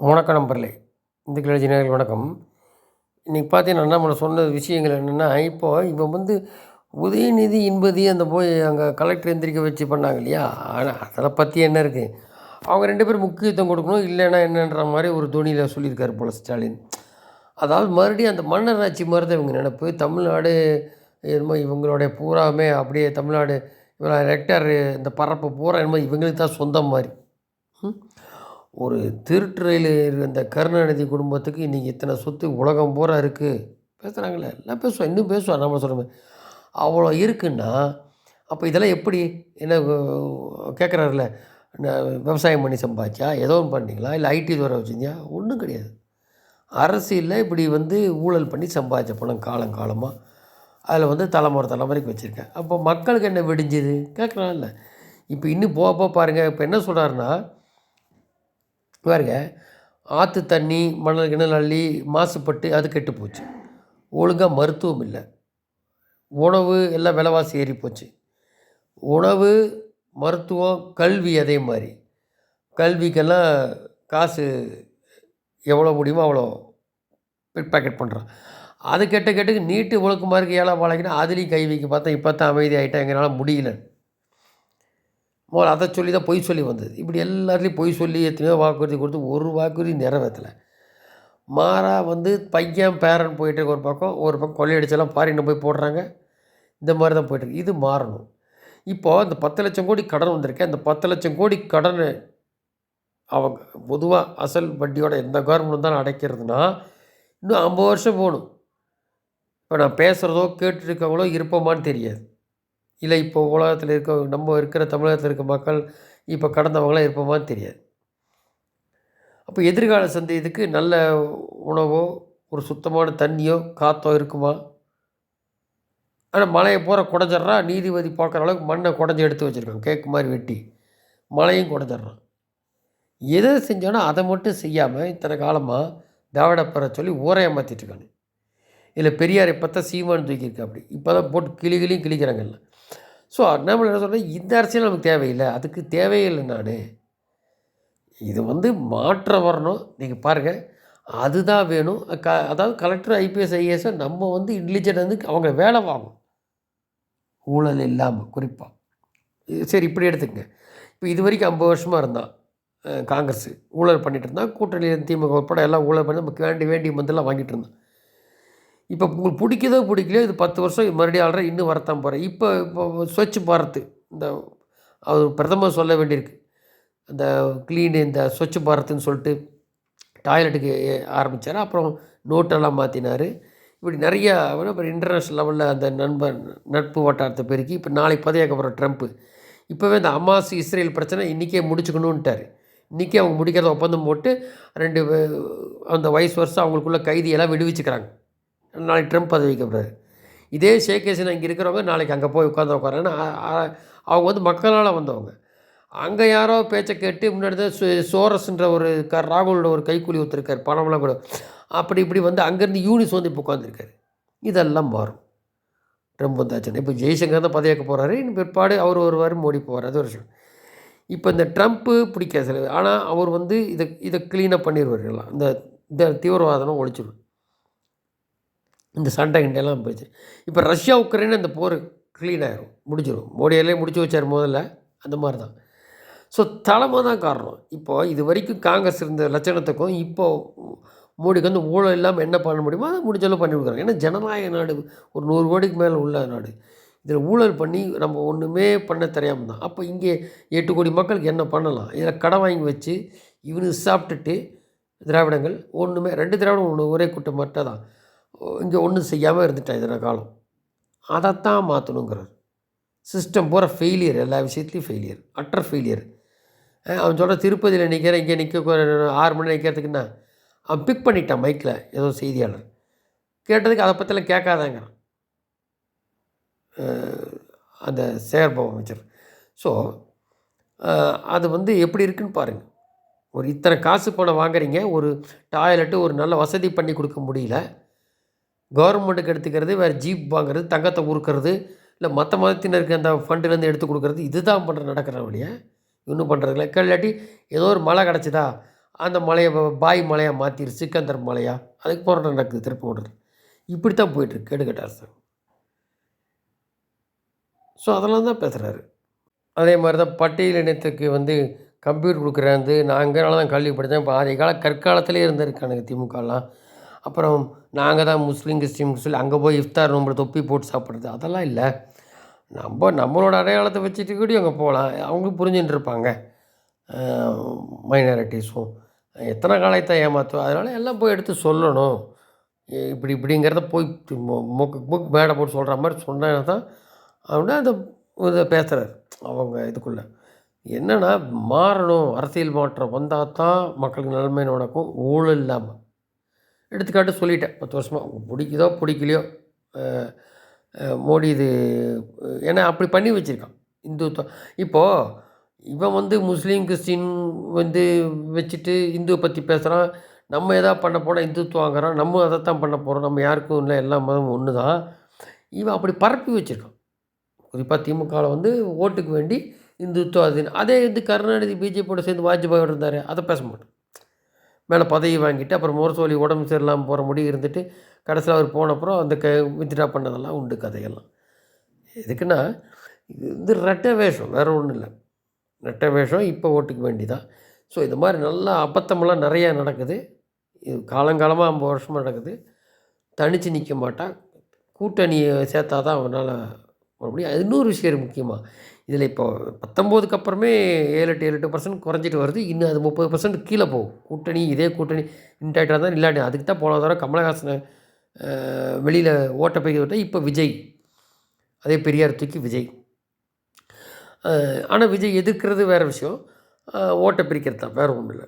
வணக்கம் நண்பர்களே. இந்த கிளர்ஜினர்கள் வணக்கம். இன்றைக்கி பார்த்தீங்கன்னா நம்ம சொன்ன விஷயங்கள் என்னென்னா இப்போ இவன் வந்து உதயநிதி இன்பதி அந்த போய் அங்கே கலெக்டர் எந்திரிக்க வச்சு பண்ணாங்க இல்லையா? ஆனால் அதில் பற்றி என்ன இருக்குது அவங்க ரெண்டு பேரும் முக்கியத்துவம் கொடுக்கணும் இல்லைன்னா என்னன்ற மாதிரி ஒரு துணியில் சொல்லியிருக்காரு போல ஸ்டாலின். அதாவது மறுபடியும் அந்த மன்னர் ஆட்சி மாதிரி தான் இவங்க நினப்பு தமிழ்நாடு என்னமோ இவங்களுடைய பூராமே அப்படியே தமிழ்நாடு இவங்க ரெக்டர் இந்த பரப்பு பூரா என்னமோ இவங்களுக்கு தான் சொந்தம் மாதிரி. ம்? ஒரு திருட்டுறையில் இருந்த கருணாநிதி குடும்பத்துக்கு இன்றைக்கி இத்தனை சொத்து உலகம் பூரா இருக்குது பேசுகிறாங்களே எல்லாம் பேசுவோம் இன்னும் பேசுவோம் நம்ம சொல்கிற அவ்வளோ இருக்குன்னா அப்போ இதெல்லாம் எப்படி? என்ன கேட்குறாருல விவசாயம் பண்ணி சம்பாதிச்சா? ஏதோ ஒன்று பண்ணிங்களா? இல்லை ஐடி துறை வச்சுருந்தியா? ஒன்றும் கிடையாது. அரசியலில் இப்படி வந்து ஊழல் பண்ணி சம்பாதிச்ச பணம் காலம் காலமாக அதில் வந்து தலைமுறை தலைமுறைக்கு வச்சுருக்கேன். அப்போ மக்களுக்கு என்ன விடிஞ்சுது? கேட்குறான்ல இப்போ இன்னும் போக போக பாருங்கள் இப்போ என்ன சொல்கிறாருன்னா பாருங்க ஆற்று தண்ணி மணல் கிணல் அள்ளி மாசுபட்டு அது கெட்டு போச்சு. ஒழுங்காக மருத்துவம் இல்லை. உணவு எல்லாம் விலைவாசி ஏறி போச்சு. உணவு மருத்துவம் கல்வி அதே மாதிரி. கல்விக்கெல்லாம் காசு எவ்வளோ முடியுமோ அவ்வளோ பேக்கெட் பண்ணுறான் அது கெட்ட கெட்டுக்கு நீட்டு ஒழுக்கமாக இருக்குது ஏழை வாழைக்குன்னா அதுலேயும் கை வைக்க பார்த்தா இப்போ தான் அமைதி ஆகிட்டேன் எங்களால் முடியலன்னு முதல்ல அதை சொல்லி தான் பொய் சொல்லி வந்தது. இப்படி எல்லாத்துலேயும் பொய் சொல்லி எத்தனையோ வாக்குறுதி கொடுத்து ஒரு வாக்குறுதி நிறைவேற்றலை. மாறா வந்து பையன் பேரன் போயிட்டு ஒரு பக்கம் ஒரு பக்கம் கொள்ளையடிச்செல்லாம் பாரின்னு போய் போடுறாங்க. இந்த மாதிரி தான் போயிட்டுருக்கு இது மாறணும். இப்போது இந்த பத்து லட்சம் கோடி கடன் வந்திருக்கேன் அந்த பத்து லட்சம் கோடி கடன் அவங்க பொதுவாக அசல் வட்டியோட எந்த கவர்மெண்ட் தான் அடைக்கிறதுனா இன்னும் ஐம்பது வருஷம் போகணும். இப்போ நான் பேசுகிறதோ கேட்டுருக்கவங்களோ இருப்போமான்னு தெரியாது. இல்லை இப்போ உலகத்தில் இருக்க நம்ம இருக்கிற தமிழகத்தில் இருக்க மக்கள் இப்போ கடந்தவங்களாம் இருப்போமான்னு தெரியாது. அப்போ எதிர்கால சந்தேகத்துக்கு நல்ல உணவோ ஒரு சுத்தமான தண்ணியோ காற்றோ இருக்குமா? ஆனால் மலையை பூரா குடஞ்சிட்றா நீதிபதி பார்க்குற அளவுக்கு மண்ணை குடஞ்சி எடுத்து வச்சுருக்கான் கேக்கு மாதிரி வெட்டி. மலையும் குடஞ்சிட்றான். எதை செஞ்சானோ அதை மட்டும் செய்யாமல் இத்தனை காலமாக திராவிடப்பரை சொல்லி ஊரைய மாற்றிட்டு இருக்கானு. இதில் பெரியார் இப்போ தான் சீமான் தூக்கியிருக்கா அப்படி இப்போ தான் போட்டு கிளி கிளியும் கிளிக்கிறாங்க ஸோ நம்ம என்ன சொன்னால் இந்த அரசியல் நமக்கு தேவையில்லை. அதுக்கு தேவையில்லை நான். இது வந்து மாற்றம் வரணும். நீங்கள் பாருங்கள் அதுதான் வேணும். க அதாவது கலெக்டர் ஐபிஎஸ் ஐஏஎஸை நம்ம வந்து இன்டெலிஜென்ட் வந்து அவங்க வேலை வாங்கும் ஊழல் இல்லாமல் குறிப்பாக சரி இப்படி எடுத்துக்கங்க. இப்போ இது வரைக்கும் ஐம்பது வருஷமாக இருந்தான் காங்கிரஸ். ஊழல் பண்ணிட்டு இருந்தான். கூட்டணி திமுக உட்பட எல்லாம் ஊழல் பண்ணி நமக்கு வேண்டி வேண்டிய மந்தெல்லாம் வாங்கிட்டு இருந்தான். இப்போ உங்களுக்கு பிடிக்குதோ பிடிக்கலையோ இது பத்து வருஷம் மறுபடியும் ஆள்ற இன்னும் வரத்தான் போகிறேன் இப்போ இப்போ ஸ்வச் பாரத் இந்த அவர் பிரதமர் சொல்ல வேண்டியிருக்கு. அந்த க்ளீன் இந்த ஸ்வச் பாரத்னு சொல்லிட்டு டாய்லெட்டுக்கு ஆரம்பித்தார் அப்புறம் நோட்டெல்லாம் மாற்றினார் இப்படி நிறையா அப்புறம் இன்டர்நேஷ்னல் லெவலில் அந்த நண்பன் நட்பு வட்டாரத்தை பெருக்கி இப்போ நாளைக்கு பதவியாக போகிற ட்ரம்ப்பு. இப்போவே இந்த அமாஸ் இஸ்ரேல் பிரச்சனை இன்றைக்கே முடிச்சுக்கணுன்ட்டார் இன்றைக்கி அவங்க முடிக்கிறத ஒப்பந்தம் போட்டு ரெண்டு அந்த வயசு வருஷம் அவங்களுக்குள்ள கைதியெல்லாம் விடுவிச்சுக்கிறாங்க. நாளைக்கு ட்ரம்ப் பதவிக்கு போகிறாரு இதே ஷேக் ஹசீனா இங்கே இருக்கிறவங்க நாளைக்கு அங்கே போய் உட்காந்து உட்காரன்னா அவங்க வந்து மக்களால் வந்தவங்க. அங்கே யாரோ பேச்சை கேட்டு முன்னாடி தான் சோரஸ்ன்ற ஒரு க ராகுலோட ஒரு கைக்கூலி ஒருத்தருக்கார் பணம்லாம் கூட. அப்படி இப்படி வந்து அங்கேருந்து யூனிஸ் வந்து இப்போ உட்காந்துருக்காரு இதெல்லாம் மாறும். ட்ரம்ப் வந்தாச்சுன்னா. இப்போ ஜெய்சங்கர் தான் பதவியாக்க போகிறாரு இன்னும் பிற்பாடு அவர் வருவார் மோடி போவார். அது ஒரு விஷயம். இப்போ இந்த ட்ரம்ப்பு பிடிக்காது சில ஆனால் அவர் வந்து இதை இதை க்ளீனாக பண்ணிடுவார் எல்லாம். இந்த இந்த தீவிரவாதம் ஒழிச்சிடும் இந்த சண்டை கிண்டையெல்லாம் போயிடுச்சு. இப்போ ரஷ்யா உக்ரைன் அந்த போர் க்ளீன் ஆகிரும் முடிஞ்சிடும் மோடியாலே முடிச்சு வச்சார் முதல்ல. அந்த மாதிரி தான் ஸோ தலைமை தான் காரணம். இப்போது இது வரைக்கும் காங்கிரஸ் இருந்த லட்சணத்துக்கும் இப்போது மோடிக்கு வந்து ஊழல் இல்லாமல் என்ன பண்ண முடியுமோ அதை முடிஞ்சளவு பண்ணி கொடுக்குறாங்க. ஏன்னா ஜனநாயக நாடு ஒரு நூறு கோடிக்கு மேலே உள்ள நாடு. இதில் ஊழல் பண்ணி நம்ம ஒன்றுமே பண்ண தெரியாமல் தான். அப்போ இங்கே எட்டு கோடி மக்களுக்கு என்ன பண்ணலாம்? இதில் கடன் வாங்கி வச்சு இவனுக்கு சாப்பிட்டுட்டு திராவிடங்கள் ஒன்றுமே ரெண்டு திராவிடம் ஒன்று ஒரே கூட்டம் மட்டும் தான் இங்கே ஒன்றும் செய்யாமல் இருந்துட்டேன் இதனை காலம். அதைத்தான் மாற்றணுங்கிறார் சிஸ்டம் பூரா ஃபெயிலியர் எல்லா விஷயத்துலையும் ஃபெயிலியர் அட்டர் ஃபெயிலியர் அவன் சொல்கிற திருப்பதியில் நிற்கிறேன் இங்கே நிற்க ஆறு மணி நிற்கிறதுக்குன்னா அவன் பிக் பண்ணிட்டான் மைக்கில் ஏதோ செய்தியாளர். கேட்டதுக்கு அதை பற்றிலாம் கேட்காதாங்கிறான். அந்த சேகர்பாபு அமைச்சர். ஸோ அது வந்து எப்படி இருக்குன்னு பாருங்கள் ஒரு இத்தனை காசு பணம் வாங்குறீங்க ஒரு டாய்லெட்டு ஒரு நல்ல வசதி பண்ணி கொடுக்க முடியல. கவர்மெண்ட்டுக்கு எடுத்துக்கிறது வேறு ஜீப் வாங்குறது தங்கத்தை உருக்கிறது இல்லை மற்ற மதத்தினருக்கு அந்த ஃபண்டுலேருந்து எடுத்து கொடுக்குறது இதுதான் பண்ணுற நடக்கிற வழியே இன்னும் பண்ணுறதில்ல இல்லாட்டி ஏதோ ஒரு மழை கிடச்சிதா அந்த மலையை பாய் மலையாக மாற்றிடு சிக்கந்தர் மலையா அதுக்கு போராட்டம் நடக்குது திருப்பி ஓடுறது. இப்படி தான் போயிட்டுருக்கு கேடுகட்ட அரசாங்கம். ஸோ அதெல்லாம் தான் பேசுகிறாரு அதே மாதிரி தான் பட்டியல் இனத்துக்கு வந்து கம்ப்யூட்டர் கொடுக்குறாந்து நான் அங்கேனால தான் கல்வி படித்தேன் இப்போ ஆதி கால கற்காலத்திலே இருந்திருக்கானுங்க திமுகலாம். அப்புறம் நாங்கள் தான் முஸ்லீம் கிறிஸ்டின் சொல்லி அங்கே போய் இஃப்தார் நம்மளை தொப்பி போட்டு சாப்பிட்றது அதெல்லாம் இல்லை. நம்ம நம்மளோட அடையாளத்தை வச்சுட்டு கூட அங்கே போகலாம் அவங்களும் புரிஞ்சுட்டு இருப்பாங்க. மைனாரிட்டிஸும் எத்தனை காலத்தை ஏமாற்றுவோம் அதனால் எல்லாம் போய் எடுத்து சொல்லணும். இப்படி இப்படிங்கிறத போய் மூக்கு மூக்கு புக் மேடை போட்டு சொல்கிற மாதிரி சொன்னால் தான் அப்படின்னா அந்த இதை பேசுகிறார் அவங்க இதுக்குள்ளே. என்னென்னா மாறணும். அரசியல் மாற்றம் வந்தால் தான் மக்களுக்கு நன்மை நடக்கும். ஊழல் இல்லாமல் எடுத்துக்காட்டு சொல்லிட்டேன். பத்து வருஷமாக பிடிக்குதோ பிடிக்கலையோ மோடி இது ஏன்னா அப்படி பண்ணி வச்சுருக்கான். இந்துத்துவம் இப்போது இவன் வந்து முஸ்லீம் கிறிஸ்டின் வந்து வச்சுட்டு இந்துவை பற்றி பேசுகிறான் நம்ம எதாவது பண்ண போனால் இந்துத்துவம் வாங்குறான். நம்ம அதை தான் பண்ண போகிறோம் நம்ம யாருக்கும் இல்லை எல்லா மதமும் ஒன்று தான் இவன் அப்படி பரப்பி வச்சுருக்கான். குறிப்பாக திமுகவில் வந்து ஓட்டுக்கு வேண்டி இந்துத்துவம் அது அதே இது கருணாநிதி பிஜேபியோட சேர்ந்து வாஜ்பாயோட இருந்தார். அதை பேச மாட்டோம் மேலே பதவி வாங்கிட்டு அப்புறம் முரசோலி உடம்பு சரியில்லாமல் போகிற முடி இருந்துட்டு கடைசியில் அவர் போன அப்புறம் அந்த க வித்ட்ரா பண்ணதெல்லாம் உண்டு கதையெல்லாம். எதுக்குன்னா இது வந்து ரெட்டை வேஷம் வேறு ஒன்றும் இல்லை. ரெட்டை வேஷம் இப்போ ஓட்டுக்கு வேண்டிதான். ஸோ இது மாதிரி நல்லா அபத்தமெல்லாம் நிறையா நடக்குது. இது காலங்காலமாக ஐம்பது வருஷமாக நடக்குது. தனித்து நிற்க மாட்டான் கூட்டணியை சேர்த்தா தான் அவனால் மறுபடியும் இன்னொரு விஷயம் முக்கியமாக இதில் இப்போ பத்தொம்போதுக்கு அப்புறமே ஏழு எட்டு ஏழு எட்டு பர்சன்ட் குறைஞ்சிட்டு வருது. இன்னும் அது முப்பது பர்சன்ட் கீழே போகும். கூட்டணி இதே கூட்டணி இன்டாக்டாக தான் இல்லாட்டி அதுக்கு தான் போன தடவை கமலஹாசனை வெளியில் ஓட்ட போய் விட்டால் இப்போ விஜய். அதே பெரியார் தூக்கி விஜய். ஆனால் விஜய் எதிர்க்கிறது வேறு விஷயம். ஓட்டை பிரிக்கிறது தான். வேறு ஒன்றும் இல்லை.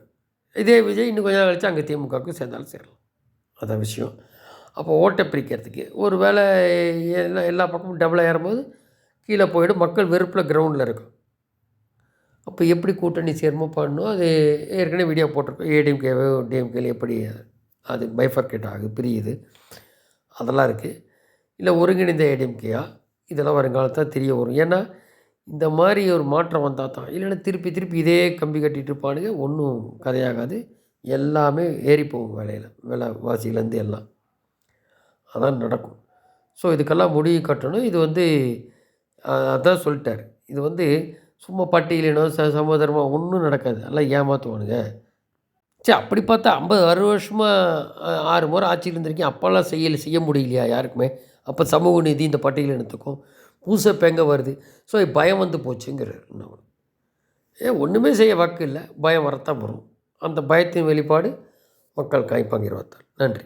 இதே விஜய் இன்னும் கொஞ்ச நாள் கழிச்சு அங்கே திமுகவுக்கு சேர்ந்தாலும் சேரலாம். அதான் விஷயம். அப்போ ஓட்டை பிரிக்கிறதுக்கு. ஒரு வேளை எல்லா எல்லா பக்கமும் டபுளாக ஏறும்போது கீழே போயிடும். மக்கள் வெறுப்பில் கிரவுண்டில் இருக்கும். அப்போ எப்படி கூட்டணி சேர்மோ பண்ணணும் அது ஏற்கனவே வீடியோ போட்டிருக்கோம். ஏடிஎம்கேவோ டிஎம்கேல எப்படி அது பைஃபர்கேட் ஆகுது பிரியுது. அதெல்லாம் இருக்குது இல்லை ஒருங்கிணைந்த ஏடிஎம்கேயா இதெல்லாம் வருங்காலத்தில் தெரிய வரும். ஏன்னா இந்த மாதிரி ஒரு மாற்றம் வந்தால் தான் இல்லைன்னா திருப்பி திருப்பி இதே கம்பி கட்டிகிட்டு இருப்பானுங்க. ஒன்றும் கதையாகாது. எல்லாமே ஏறி போகும் வேலையில் விலை வாசியிலேருந்து எல்லாம். அதான் நடக்கும். ஸோ இதுக்கெல்லாம் முடிவு கட்டணும். இது வந்து அதான் சொல்லிட்டார். இது வந்து சும்மா பட்டியலினோ ச சமோதரமாக ஒன்றும் நடக்காது. எல்லாம் ஏமாற்றுவானுங்க சரி அப்படி பார்த்தா ஐம்பது அறுபது வருஷமாக ஆறு முறை ஆட்சியில் இருந்திருக்கேன். அப்போல்லாம் செய்யலை செய்ய முடியலையா யாருக்குமே? அப்போ சமூக நீதி இந்த பட்டியலினத்துக்கும் பூசை பெங்க வருது? ஸோ பயம் வந்து போச்சுங்கிறார் இன்னும் ஏன் ஒன்றுமே செய்ய வாக்கு இல்லை. பயம் வரத்தான் வரும். அந்த பயத்தின் வெளிப்பாடு மக்கள் காய்ப்பாங்க நன்றி.